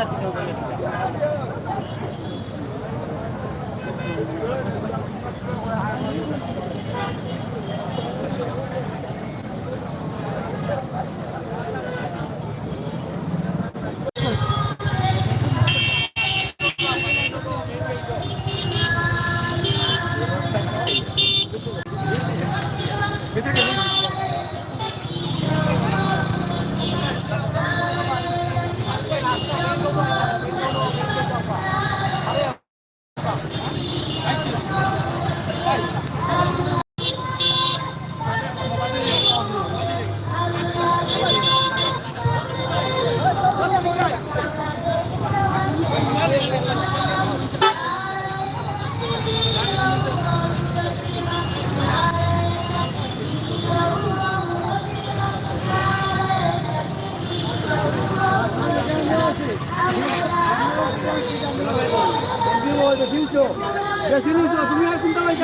Let's go. তুমি আর কোনটা হয়ে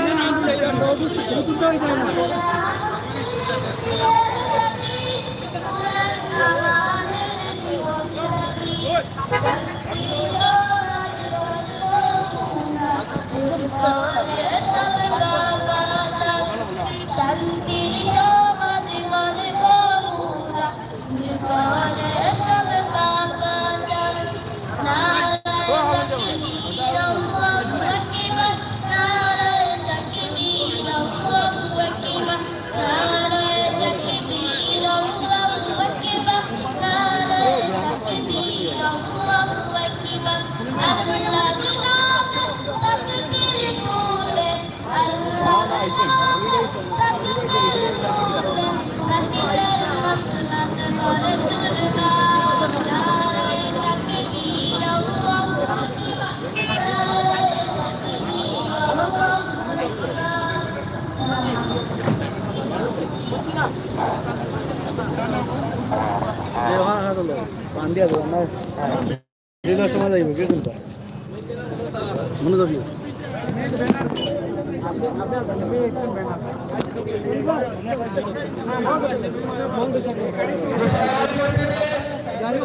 안돼야 돼. 나 일날 소마다 이거 긁는다. 문어 잡이. যাইব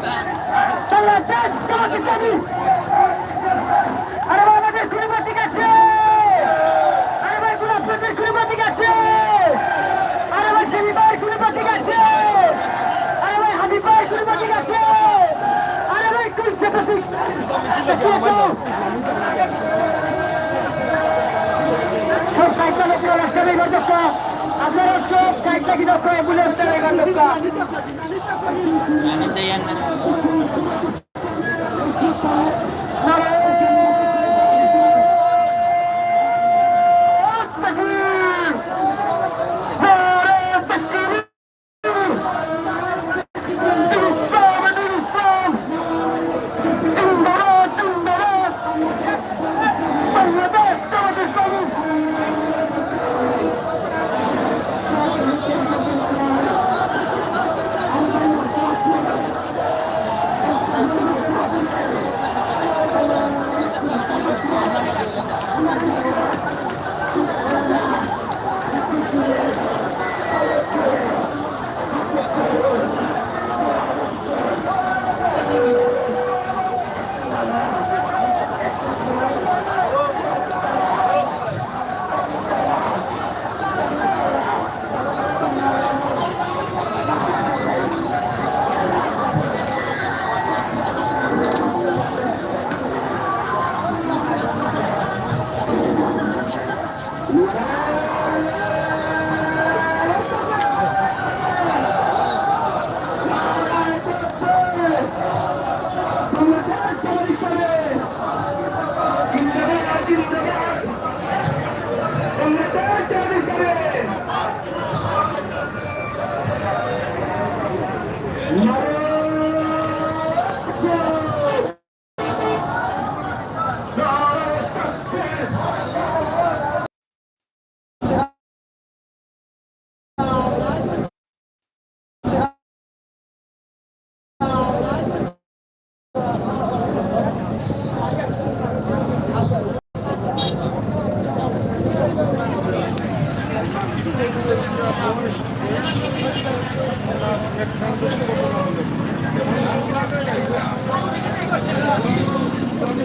কে কোনটা মনে যাবি আরে ভাই, আমাদের কুড়িবার ঠিক আছে আরে ভাই কুড়িবার ঠিক আছে আরে ভাই শনিবার কুড়িবার ঠিক আছে আরে ভাই হাবিবার কুড়িবার ঠিক আছে আরে ভাই কুলছে প্রতীক সব নেই গর্দক্ষ আপনারা সব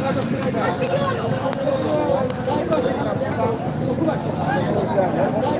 Thank you.